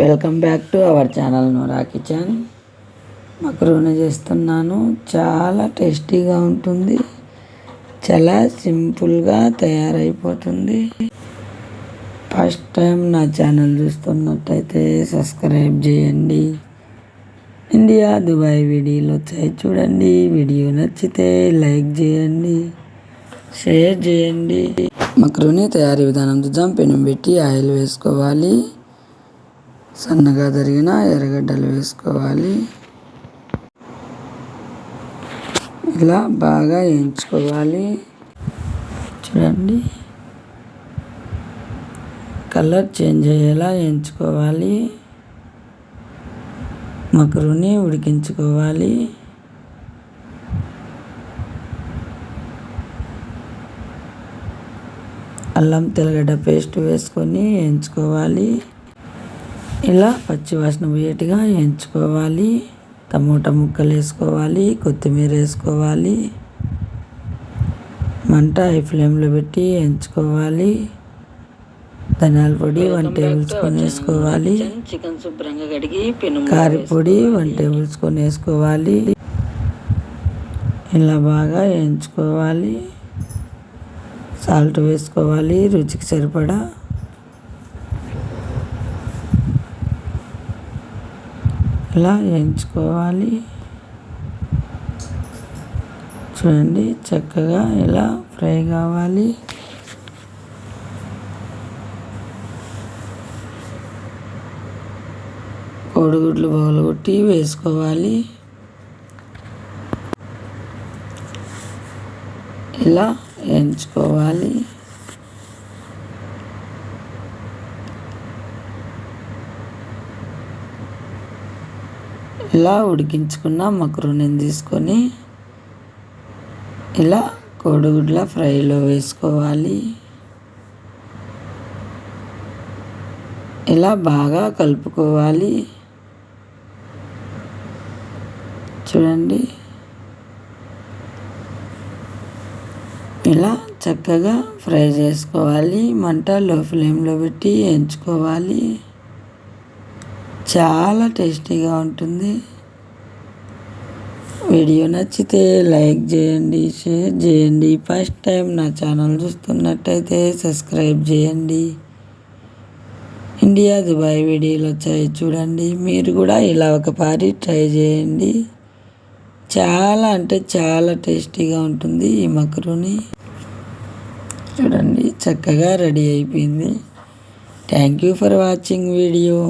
Welcome back to our channel Nora kitchen macaroni చేస్తున్నాను. చాలా టేస్టీగా ఉంటుంది. చాలా సింపుల్గా తయారైపోతుంది. ఫస్ట్ టైం నా ఛానల్ చూస్తున్నట్టయితే సబ్స్క్రైబ్ చేయండి. ఇండియా దుబాయ్ వీడియోలు వచ్చాయి చూడండి. వీడియో నచ్చితే లైక్ చేయండి. షేర్ చేయండి. మక్రూని తయారీ విధానం చూద్దాం పెనం పెట్టి ఆయిల్ వేసుకోవాలి. సన్నగా తరిగిన ఎర్రగడ్డలు వేసుకోవాలి. ఇలా బాగా వేయించుకోవాలి. చూడండి. కలర్ చేంజ్ అయ్యేలా వేయించుకోవాలి. మకరుని ఉడికించుకోవాలి. అల్లం తెల్లగడ్డ పేస్ట్ వేసుకొని వేయించుకోవాలి. ఇలా పచ్చివాసన పోయేట్టుగా వేయించుకోవాలి టమోటా ముక్కలు వేసుకోవాలి. కొత్తిమీర వేసుకోవాలి. మంట హై ఫ్లేమ్లో పెట్టి వేయించుకోవాలి ధనియాల పొడి వన్ టేబుల్ స్పూన్ వేసుకోవాలి. చికెన్ శుభ్రంగా కడిగి కారపొడి వన్ టేబుల్ స్పూన్ వేసుకోవాలి. ఇలా బాగా వేయించుకోవాలి సాల్ట్ వేసుకోవాలి. రుచికి సరిపడా ఇలా వేయించుకోవాలి చూడండి చక్కగా ఇలా ఫ్రై కావాలి. కోడిగుడ్లు కొట్టి వేసుకోవాలి. ఇలా వేయించుకోవాలి ఇలా ఉడికించుకున్న మక్రూనిని తీసుకొని ఇలా కోడిగుడ్ల ఫ్రైలో వేసుకోవాలి. ఇలా బాగా కలుపుకోవాలి. చూడండి. ఇలా చక్కగా ఫ్రై చేసుకోవాలి. మంట లో ఫ్లేమ్లో పెట్టి ఎంచుకోవాలి. చాలా టేస్టీగా ఉంటుంది. వీడియో నచ్చితే లైక్ చేయండి షేర్ చేయండి. ఫస్ట్ టైం నా ఛానల్ చూస్తున్నట్టయితే సబ్స్క్రైబ్ చేయండి. ఇండియా దుబాయ్ వీడియోలు వచ్చాయి చూడండి. మీరు కూడా ఇలా ఒకసారి ట్రై చేయండి. చాలా అంటే చాలా టేస్టీగా ఉంటుంది ఈ మక్రూని. చూడండి చక్కగా రెడీ అయిపోయింది. Thank you for watching video.